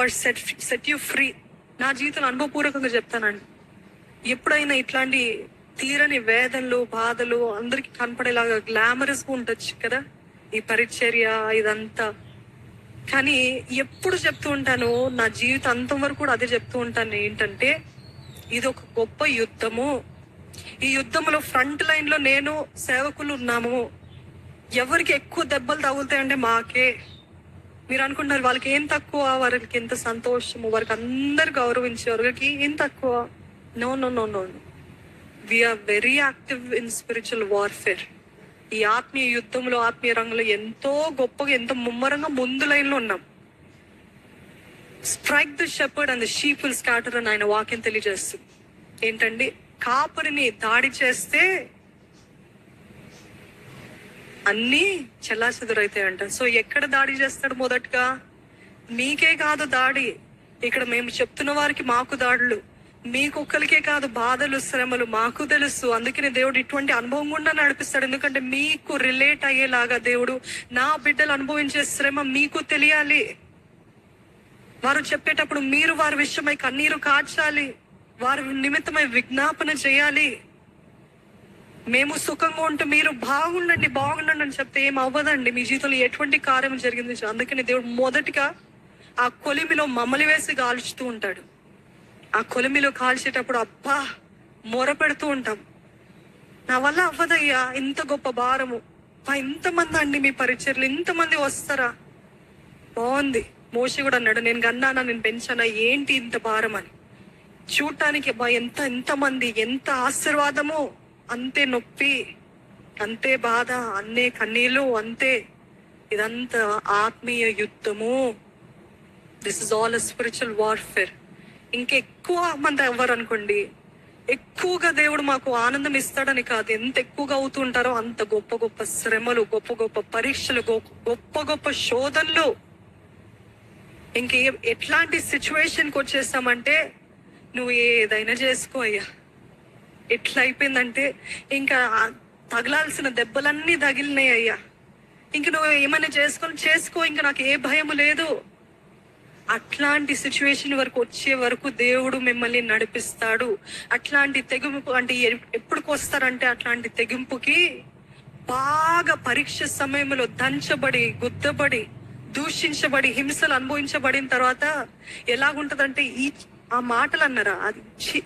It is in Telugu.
Are set set you free నా జీవితంలో అనుభవపూర్వకంగా చెప్తానండి. ఎప్పుడైనా ఇట్లాంటి తీరని వేదనలు బాధలు అందరికి కనపడేలాగా గ్లామరస్ ఉండొచ్చు కదా. ఈ పరిచర్య ఇదంతా. కానీ ఎప్పుడు చెప్తూ ఉంటాను నా జీవితం అంతం వరకు కూడా అదే చెప్తూ ఉంటాను ఏంటంటే ఇది ఒక గొప్ప యుద్ధము. ఈ యుద్ధంలో ఫ్రంట్ లైన్లో నేను సేవకులు ఉన్నాము. ఎవరికి ఎక్కువ దెబ్బలు తగులుతాయంటే మాకే. మీరు అనుకుంటున్నారు వాళ్ళకి ఏం తక్కువ వారికి ఎంత సంతోషము వారికి అందరు గౌరవించే వారికి ఏం తక్కువ? No no no no we're very active in spiritual warfare ఈ ఆత్మీయ యుద్ధంలో ఆత్మీయ రంగంలో ఎంతో గొప్పగా ఎంతో ముమ్మరంగా ముందు లైన్లో ఉన్నాం. Strike the shepherd and the sheep will scatter అని ఆయన వాక్యం తెలియజేస్తుంది. ఏంటండి? కాపరిని దాడి చేస్తే అన్నీ చెల్లాచెదురైతాయంట. సో ఎక్కడ దాడి చేస్తాడు మొదటగా? మీకే కాదు దాడి. ఇక్కడ మేము చెప్తున్న వారికి మాకు దాడులు. మీకొక్కరికే కాదు బాధలు శ్రమలు మాకు తెలుసు. అందుకనే దేవుడు ఇటువంటి అనుభవం గుండా నడిపిస్తాడు. ఎందుకంటే మీకు రిలేట్ అయ్యేలాగా దేవుడు నా బిడ్డలు అనుభవించే శ్రమ మీకు తెలియాలి. వారు చెప్పేటప్పుడు మీరు వారి విషయమై కన్నీరు కార్చాలి వారి నిమిత్తమై విజ్ఞాపన చేయాలి. మేము సుఖంగా ఉంటే మీరు బాగుండండి బాగుండండి అని చెప్తే ఏం అవ్వదండి. మీ జీవితంలో ఎటువంటి కార్యం జరిగింది అందుకని దేవుడు మొదటిగా ఆ కొలిమిలో మమ్మలి వేసి కాల్చుతూ ఉంటాడు. ఆ కొలిమిలో కాల్చేటప్పుడు అబ్బా మొర పెడుతూ ఉంటాం. నా వల్ల అవ్వదయ్యా ఇంత గొప్ప భారము. అబ్బా, ఇంతమంది అండి మీ పరిచర్లు ఇంతమంది వస్తారా? బాగుంది. మోషి కూడా అన్నాడు నేను కన్నానా నేను పెంచానా ఏంటి ఇంత భారం అని. చూడటానికి అబ్బా ఎంత ఎంతమంది ఎంత ఆశీర్వాదమో. అంతే నొప్పి అంతే బాధ అన్నే కన్నీళ్ళు అంతే. ఇదంతా ఆత్మీయ యుద్ధము. This is all spiritual warfare ఇంకెక్కువ మంది అవ్వరు అనుకోండి ఎక్కువగా దేవుడు మాకు ఆనందం ఇస్తాడని కాదు. ఎంత ఎక్కువగా అవుతుంటారో అంత గొప్ప గొప్ప శ్రమలు గొప్ప గొప్ప పరీక్షలు గొప్ప గొప్ప గొప్ప శోధనలు. ఇంకే ఎట్లాంటి సిచ్యువేషన్కి వచ్చేస్తామంటే నువ్వు ఏదైనా చేసుకో అయ్యా. ఎట్లా అయిపోయిందంటే ఇంకా తగలాల్సిన దెబ్బలన్నీ తగిలినాయి అయ్యా. ఇంక నువ్వు ఏమైనా చేసుకొని చేసుకో ఇంకా నాకు ఏ భయము లేదు. అట్లాంటి సిచ్యువేషన్ వరకు వచ్చే వరకు దేవుడు మిమ్మల్ని నడిపిస్తాడు. అట్లాంటి తెగింపు అంటే ఎ- వస్తారంటే అట్లాంటి తెగింపుకి బాగా పరీక్ష సమయంలో దంచబడి గుద్దబడి దూషించబడి హింసలు అనుభవించబడిన తర్వాత ఎలాగుంటదంటే ఈ ఆ మాటలు అన్నారా? అది